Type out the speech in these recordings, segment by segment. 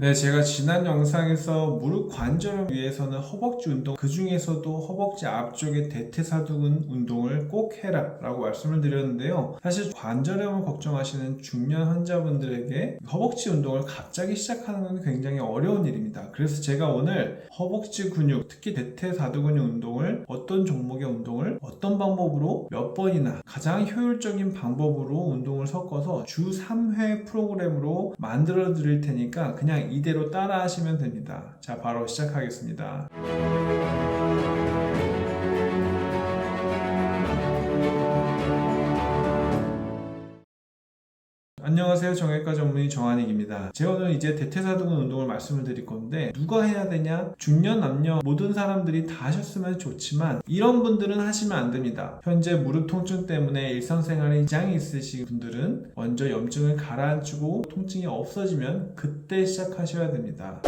네, 제가 지난 영상에서 무릎 관절을 위해서는 허벅지 운동, 그 중에서도 허벅지 앞쪽의 대퇴사두근 운동을 꼭 해라 라고 말씀을 드렸는데요. 사실 관절염을 걱정하시는 중년 환자분들에게 허벅지 운동을 갑자기 시작하는 건 굉장히 어려운 일입니다. 그래서 제가 오늘 허벅지 근육, 특히 대퇴사두근의 운동을 어떤 종목의 운동을 어떤 방법으로 몇 번이나 가장 효율적인 방법으로 운동을 섞어서 주 3회 프로그램으로 만들어 드릴 테니까 그냥 이대로 따라 하시면 됩니다. 자, 바로 시작하겠습니다. 안녕하세요. 정형외과 전문의 정한익입니다. 제가 오늘 이제 대퇴사두근 운동을 말씀을 드릴 건데 누가 해야 되냐? 중년 남녀 모든 사람들이 다 하셨으면 좋지만 이런 분들은 하시면 안 됩니다. 현재 무릎 통증 때문에 일상생활에 이장이 있으신 분들은 먼저 염증을 가라앉히고 통증이 없어지면 그때 시작하셔야 됩니다.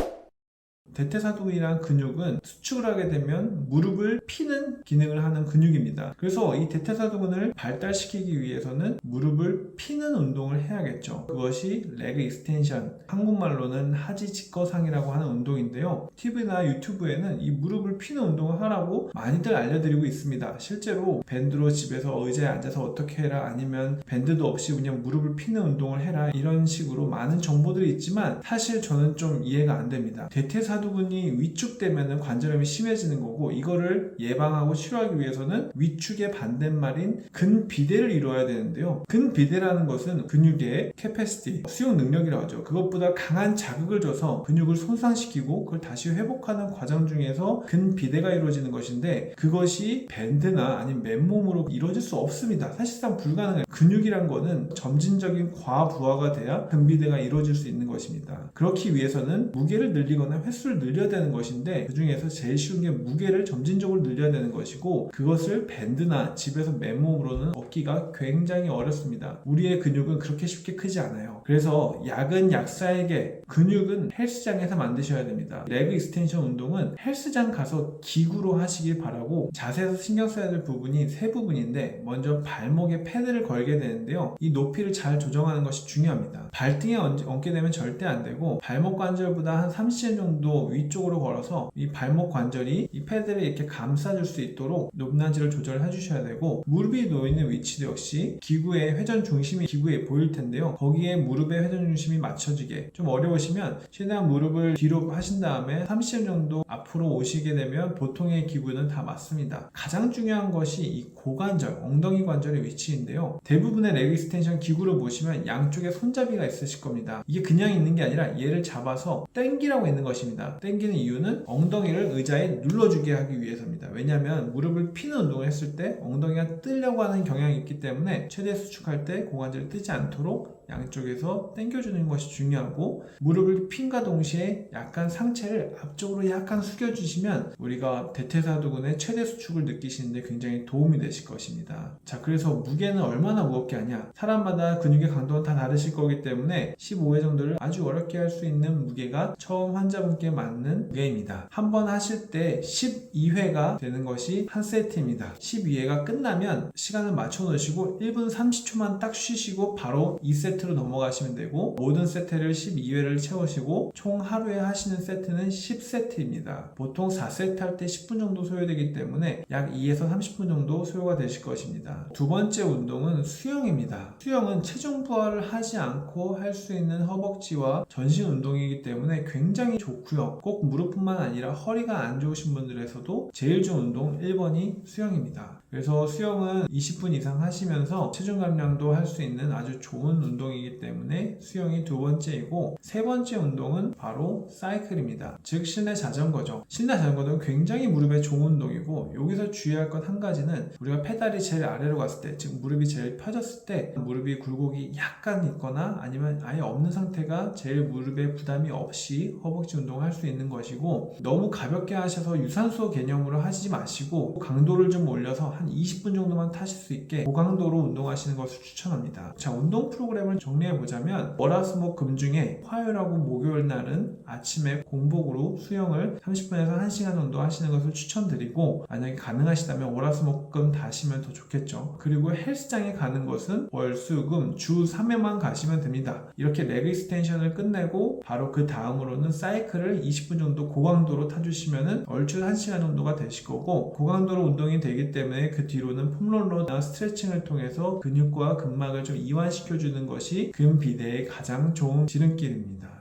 대퇴사두근이란 근육은 수축을 하게 되면 무릎을 피는 기능을 하는 근육입니다. 그래서 이 대퇴사두근을 발달시키기 위해서는 무릎을 피는 운동을 해야겠죠. 그것이 레그 익스텐션, 한국말로는 하지 직거상이라고 하는 운동인데요. TV나 유튜브에는 이 무릎을 피는 운동을 하라고 많이들 알려드리고 있습니다. 실제로 밴드로 집에서 의자에 앉아서 어떻게 해라 아니면 밴드도 없이 그냥 무릎을 피는 운동을 해라 이런 식으로 많은 정보들이 있지만 사실 저는 좀 이해가 안 됩니다. 대퇴사두근이 위축되면 관절염이 심해지는 거고 이거를 예방하고 치료하기 위해서는 위축의 반대말인 근비대를 이루어야 되는데요. 근비대라는 것은 근육의 캐패시티, 수용 능력이라고 하죠. 그것보다 강한 자극을 줘서 근육을 손상시키고 그걸 다시 회복하는 과정 중에서 근비대가 이루어지는 것인데 그것이 밴드나 아니면 맨몸으로 이루어질 수 없습니다. 사실상 불가능해요. 근육이란 거는 점진적인 과부하가 돼야 근비대가 이루어질 수 있는 것입니다. 그렇기 위해서는 무게를 늘리거나 횟수를 늘려야 되는 것인데 그 중에서 제일 쉬운 게 무게를 점진적으로 늘려야 되는 것이고 그것을 밴드나 집에서 맨몸으로는 얻기가 굉장히 어렵습니다. 우리의 근 육은 그렇게 쉽게 크지 않아요. 그래서 약은 약사에게 근육은 헬스장에서 만드셔야 됩니다. 레그 익스텐션 운동은 헬스장 가서 기구로 하시길 바라고 자세에서 신경 써야 될 부분이 세 부분인데 먼저 발목에 패드를 걸게 되는데요. 이 높이를 잘 조정하는 것이 중요합니다. 발등에 얹- 얹게 되면 절대 안 되고 발목 관절보다 한 30cm 정도 위쪽으로 걸어서 이 발목 관절이 이 패드를 이렇게 감싸줄 수 있도록 높낮이를 조절해 주셔야 되고 무릎이 놓이는 위치도 역시 기구의 회전 중심이 기구 에 보일 텐데요. 거기에 무릎의 회전 중심이 맞춰지게 좀 어려우시면 최대한 무릎을 뒤로 하신 다음에 30cm 정도 앞으로 오시게 되면 보통의 기구는 다 맞습니다. 가장 중요한 것이 이 고관절, 엉덩이 관절의 위치인데요. 대부분의 레그 익스텐션 기구를 보시면 양쪽에 손잡이가 있으실 겁니다. 이게 그냥 있는 게 아니라 얘를 잡아서 땡기라고 있는 것입니다. 땡기는 이유는 엉덩이를 의자에 눌러주게 하기 위해서입니다. 왜냐하면 무릎을 피는 운동을 했을 때 엉덩이가 뜨려고 하는 경향이 있기 때문에 최대 수축할 때 고관절이 뜨지 않도록 양쪽에서 당겨주는 것이 중요하고 무릎을 핀과 동시에 약간 상체를 앞쪽으로 약간 숙여주시면 우리가 대퇴사두근의 최대 수축을 느끼시는데 굉장히 도움이 되실 것입니다. 자 그래서 무게는 얼마나 무겁게 하냐 사람마다 근육의 강도는 다 다르실 거기 때문에 15회 정도를 아주 어렵게 할 수 있는 무게가 처음 환자분께 맞는 무게입니다. 한 번 하실 때 12회가 되는 것이 한 세트입니다. 12회가 끝나면 시간을 맞춰 놓으시고 1분 30초만 딱 쉬시고 바로 2 세트로 넘어가시면 되고 모든 세트를 12회를 채우시고 총 하루에 하시는 세트는 10세트입니다. 보통 4세트 할 때 10분 정도 소요되기 때문에 약 2에서 30분 정도 소요가 되실 것입니다. 두 번째 운동은 수영입니다. 수영은 체중 부하를 하지 않고 할 수 있는 허벅지와 전신 운동이기 때문에 굉장히 좋고요. 꼭 무릎뿐만 아니라 허리가 안 좋으신 분들에서도 제일 좋은 운동 1번이 수영입니다. 그래서 수영은 20분 이상 하시면서 체중 감량도 할 수 있는 아주 좋은 운동 이기 때문에 수영이 두 번째이고 세 번째 운동은 바로 사이클입니다. 즉 실내 자전거죠. 실내 자전거는 굉장히 무릎에 좋은 운동이고 여기서 주의할 것 한 가지는 우리가 페달이 제일 아래로 갔을 때, 즉 무릎이 제일 펴졌을 때 무릎이 굴곡이 약간 있거나 아니면 아예 없는 상태가 제일 무릎에 부담이 없이 허벅지 운동을 할 수 있는 것이고 너무 가볍게 하셔서 유산소 개념으로 하시지 마시고 강도를 좀 올려서 한 20분 정도만 타실 수 있게 고강도로 운동하시는 것을 추천합니다. 자, 운동 프로그램을 프로그램을 정리해 보자면 월화수목 금 중에 화요일하고 목요일 날은 아침에 공복으로 수영을 30분에서 1시간 정도 하시는 것을 추천드리고 만약에 가능하시다면 월화수목금 다시면 더 좋겠죠. 그리고 헬스장에 가는 것은 월수금 주 3회만 가시면 됩니다. 이렇게 레그 익스텐션을 끝내고 바로 그 다음으로는 사이클을 20분 정도 고강도로 타주시면은 얼추 1시간 정도가 되실 거고 고강도로 운동이 되기 때문에 그 뒤로는 폼롤러나 스트레칭을 통해서 근육과 근막을 좀 이완시켜주는 것이 근비대의 가장 좋은 지름길입니다.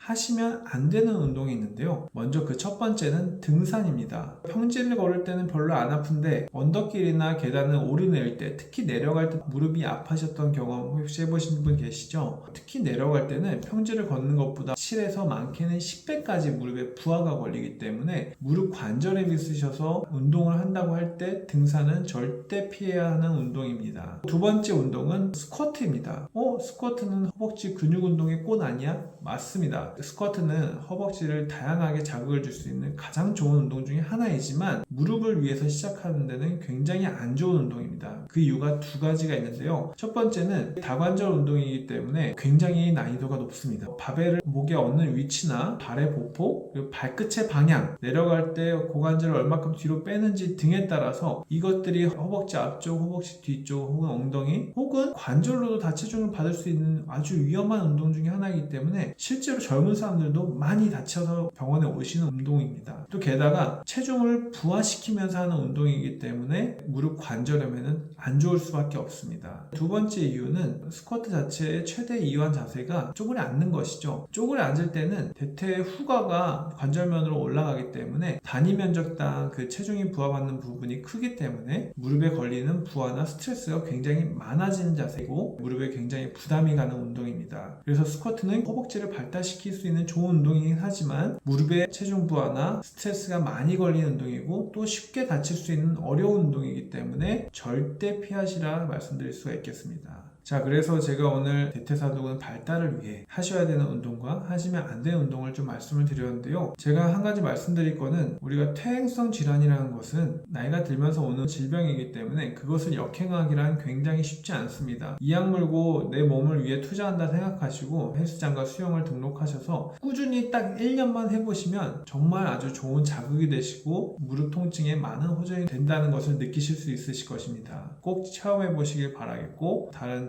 하시면 안 되는 운동이 있는데요. 먼저 그 첫 번째는 등산입니다. 평지를 걸을 때는 별로 안 아픈데 언덕길이나 계단을 오르내릴 때 특히 내려갈 때 무릎이 아파셨던 경험 혹시 해보신 분 계시죠? 특히 내려갈 때는 평지를 걷는 것보다 7에서 많게는 10배까지 무릎에 부하가 걸리기 때문에 무릎 관절에 있으셔서 운동을 한다고 할 때 등산은 절대 피해야 하는 운동입니다. 두 번째 운동은 스쿼트입니다. 어? 스쿼트는 허벅지 근육 운동의 꽃 아니야? 맞습니다. 스쿼트는 허벅지를 다양하게 자극을 줄 수 있는 가장 좋은 운동 중에 하나이지만 무릎을 위해서 시작하는 데는 굉장히 안 좋은 운동입니다. 그 이유가 두 가지가 있는데요. 첫 번째는 다관절 운동이기 때문에 굉장히 난이도가 높습니다. 바벨을 목에 얹는 위치나 발의 보폭, 그리고 발끝의 방향, 내려갈 때 고관절을 얼마큼 뒤로 빼는지 등에 따라서 이것들이 허벅지 앞쪽, 허벅지 뒤쪽, 혹은 엉덩이, 혹은 관절로도 다 체중을 받을 수 있는 아주 위험한 운동 중에 하나이기 때문에 실제로 젊은 사람들도 많이 다쳐서 병원에 오시는 운동입니다. 또 게다가 체중을 부하시키면서 하는 운동이기 때문에 무릎 관절염에는 안 좋을 수밖에 없습니다. 두 번째 이유는 스쿼트 자체의 최대 이완 자세가 쪼그려 앉는 것이죠. 쪼그려 앉을 때는 대퇴 후가가 관절면으로 올라가기 때문에 단위 면적당 그 체중이 부하받는 부분이 크기 때문에 무릎에 걸리는 부하나 스트레스가 굉장히 많아지는 자세고 무릎에 굉장히 부담이 가는 운동입니다. 그래서 스쿼트는 허벅지를 발달시 킬 수 있는 좋은 운동이긴 하지만 무릎에 체중 부하나 스트레스가 많이 걸리는 운동이고 또 쉽게 다칠 수 있는 어려운 운동이기 때문에 절대 피하시라 말씀드릴 수가 있겠습니다. 자, 그래서 제가 오늘 대퇴사두근 발달을 위해 하셔야 되는 운동과 하시면 안 되는 운동을 좀 말씀을 드렸는데요. 제가 한 가지 말씀드릴 거는 우리가 퇴행성 질환이라는 것은 나이가 들면서 오는 질병이기 때문에 그것을 역행하기란 굉장히 쉽지 않습니다. 이악 물고 내 몸을 위해 투자한다 생각하시고 헬스장과 수영을 등록하셔서 꾸준히 딱 1년만 해보시면 정말 아주 좋은 자극이 되시고 무릎 통증에 많은 호전이 된다는 것을 느끼실 수 있으실 것입니다. 꼭 체험해 보시길 바라겠고 다른